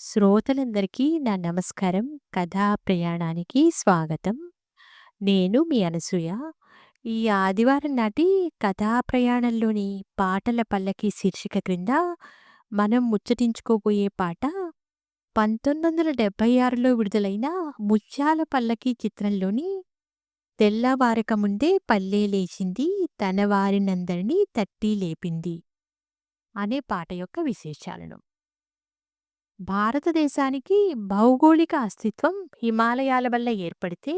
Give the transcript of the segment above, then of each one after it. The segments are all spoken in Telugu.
శ్రోతలందరికీ నా నమస్కారం. కథా ప్రయాణానికి స్వాగతం. నేను మీ అనసూయ. ఈ ఆదివారం నాటి కథా ప్రయాణంలోని పాటల పల్లకి శీర్షిక క్రింద మనం ముచ్చటించుకోబోయే పాట 1976లో విడుదలైన 'ముత్యాల పల్లకి' చిత్రంలోని 'తెల్లవారక ముందే పల్లె లేచింది తనవారినందరినీ తట్టి లేపింది' అనే పాట యొక్క విశేషాలను. భారతదేశానికి భౌగోళిక అస్తిత్వం హిమాలయాల వల్ల ఏర్పడితే,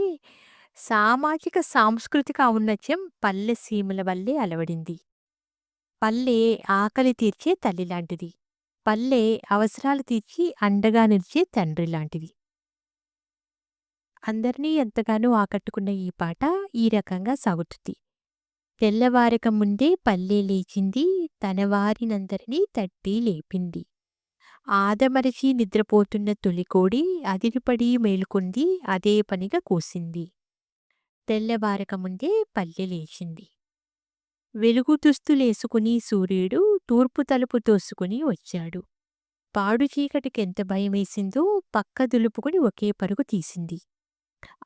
సామాజిక సాంస్కృతిక ఔన్నత్యం పల్లె సీమల వల్లే అలవడింది. పల్లె ఆకలి తీర్చే తల్లిలాంటిది. పల్లె అవసరాలు తీర్చి అండగా నిలిచే తండ్రి లాంటిది అందరినీ ఎంతగానో ఆకట్టుకున్న ఈ పాట ఈ రకంగా సాగుతుంది. తెల్లవారక ముందే పల్లె లేచింది తనవారినందరినీ తట్టి లేపింది. ఆదమరచి నిద్రపోతున్న తొలికోడి అదిరిపడి మేలుకుంది అదే పనిగా కూసింది. తెల్లవారకముందే పల్లె లేచింది. వెలుగు దుస్తులేసుకుని సూర్యుడు తూర్పు తలుపు తోసుకుని వచ్చాడు. పాడు చీకటికెంత భయమేసిందో పక్క దులుపుకుని ఒకే పరుగు తీసింది.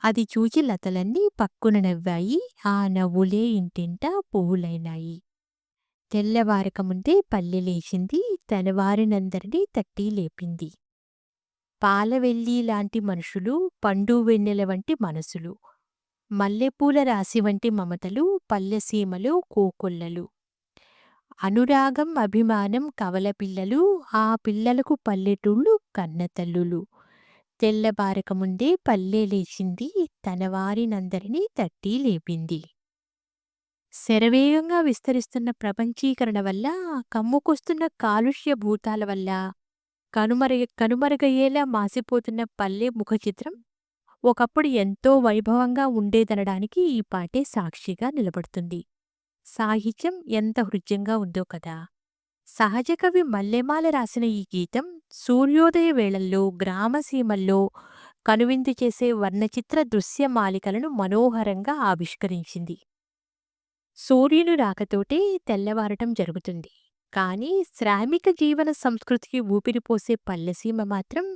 అది చూచి లతలన్నీ పక్కున నవ్వాయి ఆ నవ్వులే ఇంటింటా పువ్వులైనాయి. తెల్లవారకముందే పల్లె లేచింది తనవారినందరినీ తట్టి లేపింది. పాలవెల్లి లాంటి మనుషులు పండు వెన్నెల వంటి మనసులు. మల్లెపూల రాశి వంటి మమతలు పల్లెసీమలు కోకొల్లలు. అనురాగం అభిమానం కవల పిల్లలు ఆ పిల్లలకు పల్లెటూళ్ళు కన్నతల్లులు. తెల్లబారకముందే పల్లె లేచింది తనవారినందరినీ తట్టి లేపింది. శరవేగంగా విస్తరిస్తున్న ప్రపంచీకరణ వల్ల, కమ్ముకొస్తున్న కాలుష్య భూతాల వల్ల కనుమరుగ కనుమరుగయ్యేలా మాసిపోతున్న పల్లె ముఖచిత్రం ఒకప్పుడు ఎంతో వైభవంగా ఉండేదనడానికి ఈ పాటే సాక్షిగా నిలబడుతుంది. సాహిత్యం ఎంత హృద్యంగా ఉందో కదా! సహజ కవి మల్లెమాల రాసిన ఈ గీతం సూర్యోదయ వేళల్లో గ్రామసీమల్లో కనువిందు చేసే వర్ణచిత్ర దృశ్యమాలికలను మనోహరంగా ఆవిష్కరించింది. సూర్యుని రాకతోటే తెల్లవారటం జరుగుతుంది. కానీ శ్రామిక జీవన సంస్కృతికి ఊపిరిపోసే పల్లెసీమ మాత్రం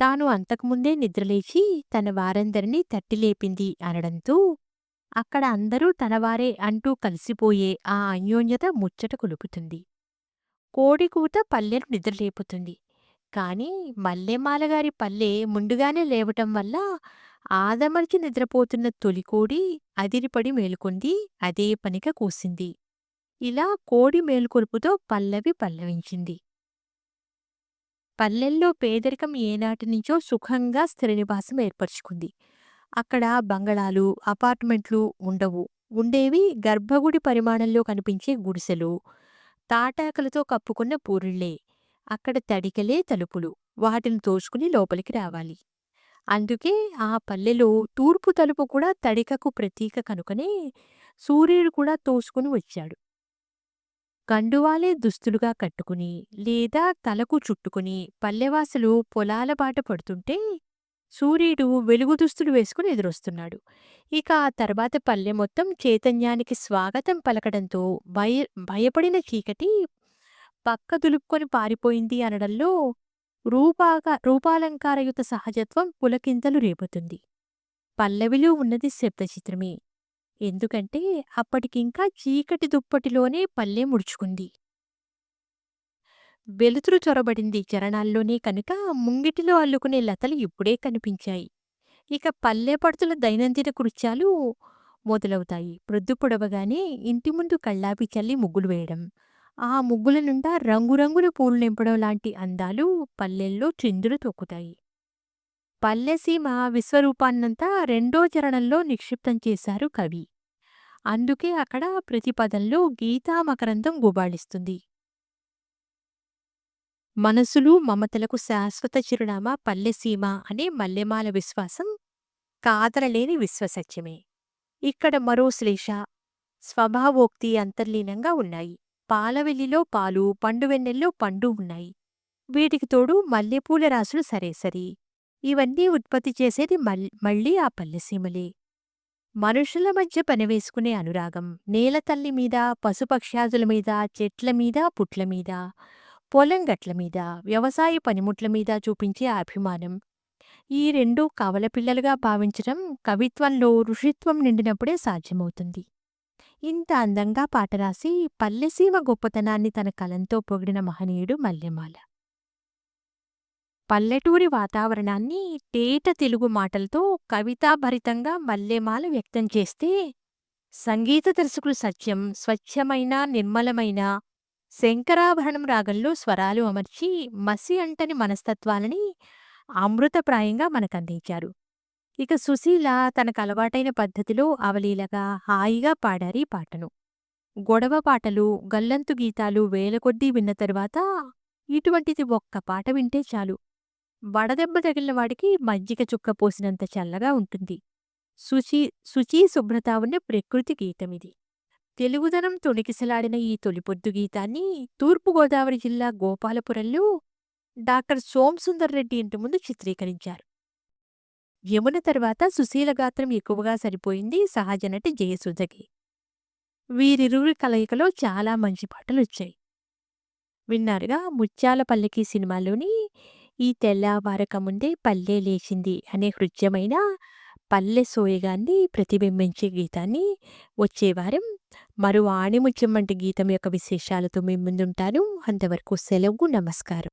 తాను అంతకుముందే నిద్రలేచి తన వారందరినీ తట్టిలేపింది అనడంతో అక్కడ అందరూ తనవారే అంటూ కలిసిపోయే ఆ అన్యోన్యత ముచ్చట కొలుపుతుంది. కోడికూత పల్లెను నిద్రలేపుతుంది. కానీ మల్లెమాలగారి పల్లె ముందుగానే లేవటం వల్ల ఆదమర్చి నిద్రపోతున్న తొలికోడి అదిరిపడి మేలుకొంది అదే పనిక కూసింది. ఇలా కోడి మేలుకొలుపుతో పల్లవి పల్లవించింది. పల్లెల్లో పేదరికం ఏనాటినుంచో సుఖంగా స్థిరనివాసం ఏర్పరచుకుంది. అక్కడ బంగళాలు, అపార్ట్మెంట్లు ఉండవు. ఉండేవి గర్భగుడి పరిమాణంలో కనిపించే గుడిసెలు, తాటాకులతో కప్పుకున్న పూరిళ్ళే. అక్కడ తడికెలే తలుపులు. వాటిని తోసుకుని లోపలికి రావాలి. అందుకే ఆ పల్లెలో తూర్పు తలుపు కూడా తడికకు ప్రతీక కనుకనే సూర్యుడు కూడా తోసుకుని వచ్చాడు. కండువాలే దుస్తులుగా కట్టుకుని, లేదా తలకు చుట్టుకుని పల్లెవాసులు పొలాల బాట పడుతుంటే సూర్యుడు వెలుగు దుస్తులు వేసుకుని ఎదురొస్తున్నాడు. ఇక ఆ తర్వాత పల్లె మొత్తం చైతన్యానికి స్వాగతం పలకడంతో భయ భయపడిన చీకటి పక్క దులుపుకొని పారిపోయింది అనడంలో రూపాక రూపాలంకారయుత సహజత్వం పులకింతలు రేపుతుంది. పల్లవిలో ఉన్నది శబ్దచిత్రమే. ఎందుకంటే అప్పటికింకా చీకటి దుప్పటిలోనే పల్లె ముడుచుకుంది. వెలుతురు చొరబడింది చరణాల్లోనే కనుక ముంగిటిలో అల్లుకునే లతలు ఇప్పుడే కనిపించాయి. ఇక పల్లె పడుతుల దైనందిన కృత్యాలు మొదలవుతాయి. ప్రొద్దు పొడవగానే ఇంటి ముందు కళ్ళాపి చల్లి ముగ్గులు వేయడం, ఆ ముగ్గుల నిండా రంగురంగుల పూలు నింపడం లాంటి అందాలు పల్లెల్లో చిందులు తొక్కుతాయి. పల్లెసీమ విశ్వరూపాన్నంతా రెండో చరణంలో నిక్షిప్తం చేశారు కవి. అందుకే అక్కడ ప్రతి పదంలో గీతామకరందం గుబాళిస్తుంది. మనసులు మమతలకు శాశ్వత చిరునామా పల్లెసీమ అనే మల్లెమాల విశ్వాసం కాదరలేని విశ్వసత్యమే. ఇక్కడ మరో శ్లేష, స్వభావోక్తి అంతర్లీనంగా ఉన్నాయి. పాలవెల్లిలో పాలు, పండువెన్నెల్లో పండు ఉన్నాయి. వీటికి తోడు మల్లెపూల రాసులు సరేసరి. ఇవన్నీ ఉత్పత్తి చేసేది మల్ మళ్ళీ ఆ పల్లెసీమలే. మనుషుల మధ్య పనివేసుకునే అనురాగం, నేలతల్లి మీద, పశుపక్ష్యాదుల మీద, చెట్ల మీద, పుట్ల మీద, పొలం గట్ల మీద, వ్యవసాయ పనిముట్ల మీద చూపించే అభిమానం. ఈ రెండూ కవల పిల్లలుగా భావించడం కవిత్వంలో ఋషిత్వం నిండినప్పుడే సాధ్యమవుతుంది. ఇంత అందంగా పాట రాసి పల్లెసీమ గొప్పతనాన్ని తన కలంతో పొగిడిన మహనీయుడు మల్లెమాల. పల్లెటూరి వాతావరణాన్ని తేట తెలుగు మాటలతో కవితాభరితంగా మల్లెమాల వ్యక్తం చేస్తే, సంగీత దర్శకులు సత్యం స్వచ్ఛమైన, నిర్మలమైన శంకరాభరణం రాగంలో స్వరాలు అమర్చి మసి అంటని మనస్తత్వాలని అమృతప్రాయంగా మనకందించారు. ఇక సుశీల తనకు అలవాటైన పద్ధతిలో అవలీలగా, హాయిగా పాడారీ పాటను. గొడవ పాటలు, గల్లంతు గీతాలు వేలకొద్దీ విన్న తరువాత ఇటువంటిది ఒక్క పాట వింటే చాలు. వడదెబ్బ తగిలిన వాడికి మజ్జిగ చుక్క పోసినంత చల్లగా ఉంటుంది. శుచి శుచీ శుభ్రత ఉన్న ప్రకృతి గీతమిది. తెలుగుదనం తొణికిసలాడిన ఈ తొలిపొద్దు గీతాన్ని తూర్పుగోదావరి జిల్లా గోపాలపురంలో డాక్టర్ సోమసుందర్ రెడ్డి ఇంటి ముందు చిత్రీకరించారు. యమున తర్వాత సుశీల గాత్రం ఎక్కువగా సరిపోయింది సహజనటి జయసుధకి. వీరిరువురి కలయికలో చాలా మంచి పాటలొచ్చాయి. విన్నారుగా 'ముత్యాల పల్లకి' సినిమాలోని ఈ తెల్లవారకముందే పల్లె లేచింది అనే హృద్యమైన పల్లె సోయగాన్ని ప్రతిబింబించే గీతాన్ని వచ్చేవారం మరో ఆణిముత్యం వంటి గీతం యొక్క విశేషాలతో మీ ముందుంటాను. అంతవరకు సెలవు. నమస్కారం.